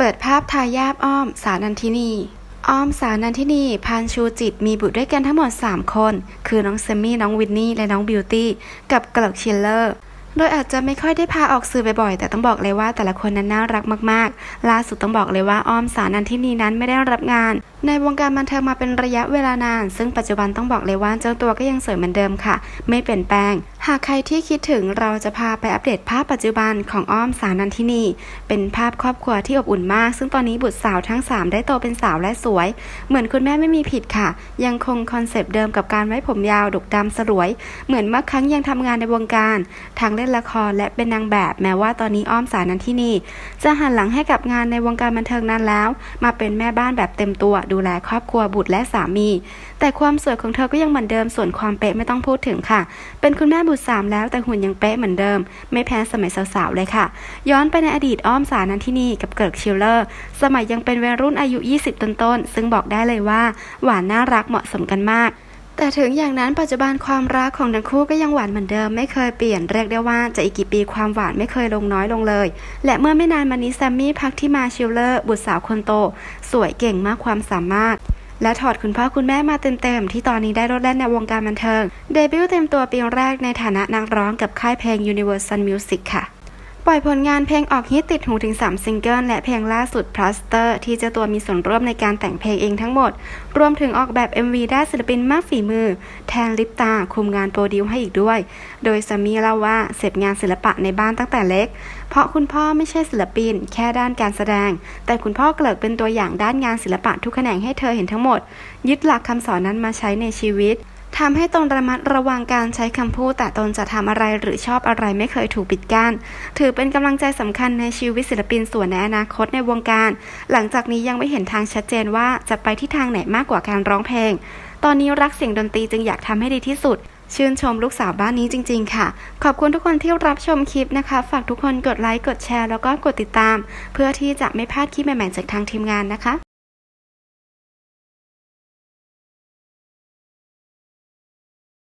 เปิดภาพทายาทอ้อม สานันทินีอ้อมสานันทินีพานชูจิตมีบุตรด้วยกันทั้งหมด 3 คน คือน้องเซมี่ น้องวินนี่ และน้องบิวตี้ กับกลิกชิลเลอร์ โดยอาจจะไม่ค่อยได้พาออกสื่อบ่อยๆ แต่ต้องบอกเลยว่าแต่ละคนนั้นน่ารักมากๆ ล่าสุดต้องบอกเลยว่าอ้อมสานันทินีนั้นไม่ได้รับงาน ในวงการบันเทิงมาเป็นระยะเวลานาน ซึ่งปัจจุบันต้องบอกเลยว่าเจ้าตัวก็ยังสวยเหมือนเดิมค่ะ ไม่เปลี่ยนแปลงหากใครที่คิดถึงเราจะพาไปอัปเดตภาพปัจจุบันของอ้อมสานันทินีเป็นภาพครอบครัวที่อบอุ่นมาก ซึ่งตอนนี้บุตรสาวทั้ง 3 ได้โตเป็นสาวและสวย เหมือนคุณแม่ไม่มีผิดค่ะ ยังคงคอนเซปต์เดิมกับการไว้ผมยาวดุกดำสลวย เหมือนเมื่อครั้งยังทำงานในวงการ ทั้งเล่นละครและเป็นนางแบบแม้ว่าตอนนี้อ้อมสานันทินีจะหันหลังให้กับงานในวงการบันเทิงนั้นแล้ว มาเป็นแม่บ้านแบบเต็มตัว ดูแลครอบครัวบุตรและสามี แต่ความสวยของเธอก็ยังเหมือนเดิมส่วนความเป๊ะไม่ต้องพูดถึงค่ะ เป็นคุณแม่บุตรสามแล้วแต่หุ่นยังเป๊ะเหมือนเดิม ไม่แพ้สมัยสาวๆเลยค่ะ ย้อนไปในอดีตอ้อมสานันทินีกับเกิร์กชิลเลอร์ สมัยยังเป็นวัยรุ่นอายุ 20 ต้นๆ ซึ่งบอกได้เลยว่า หวานน่ารักเหมาะสมกันมากแต่ถึงอย่างนั้นปัจจุบันความรักของทั้งคู่ก็ยังหวานเหมือนเดิมไม่เคยเปลี่ยนเรียกได้ว่าจะอีกกี่ปีความหวานไม่เคยลงน้อยลงเลย และเมื่อไม่นานมานี้แซมมี่พักที่มาชิลเลอร์ บุตรสาวคนโต สวยเก่งมากความสามารถ และถอดคุณพ่อคุณแม่มาเต็มๆ ที่ตอนนี้ได้รถแล่นในวงการบันเทิง เดบิวต์เต็มตัวปีแรกในฐานะนักร้องกับค่ายเพลง Universal Music ค่ะ ปล่อยผลงานเพลงออกฮิตติดหูถึง 3 ซิงเกิล และเพลงล่าสุด Plaster ที่เจ้าตัวมีส่วนร่วมในการแต่งเพลงเองทั้งหมด รวมถึงออกแบบ MV ได้ศิลปินมากฝีมือ แทนลิปตา คุมงานโปรดิวให้อีกด้วย โดยซามีเล่าว่าเสพงานศิลปะในบ้านตั้งแต่เล็ก เพราะคุณพ่อไม่ใช่ศิลปิน แค่ด้านการแสดง แต่คุณพ่อเกลิกเป็นตัวอย่างด้านงานศิลปะทุกแขนงให้เธอเห็นทั้งหมด ยึดหลักคำสอนนั้นมาใช้ในชีวิต ทำให้ตนระมัดระวังการใช้คำพูด แต่ตนจะทำอะไรหรือชอบอะไรไม่เคยถูกปิดกั้น ถือเป็นกำลังใจสำคัญในชีวิตศิลปินส่วนในอนาคตในวงการ หลังจากนี้ยังไม่เห็นทางชัดเจนว่าจะไปที่ทางไหนมากกว่าการร้องเพลง ตอนนี้รักเสียงดนตรีจึงอยากทำให้ดีที่สุดชื่นชมลูกสาวบ้านนี้จริง ๆ ค่ะ ขอบคุณทุกคนที่รับชมคลิปนะคะ ฝากทุกคนกดไลค์ กดแชร์ แล้วก็กดติดตาม เพื่อที่จะไม่พลาดคลิปใหม่ ๆ จากทางทีมงานนะคะ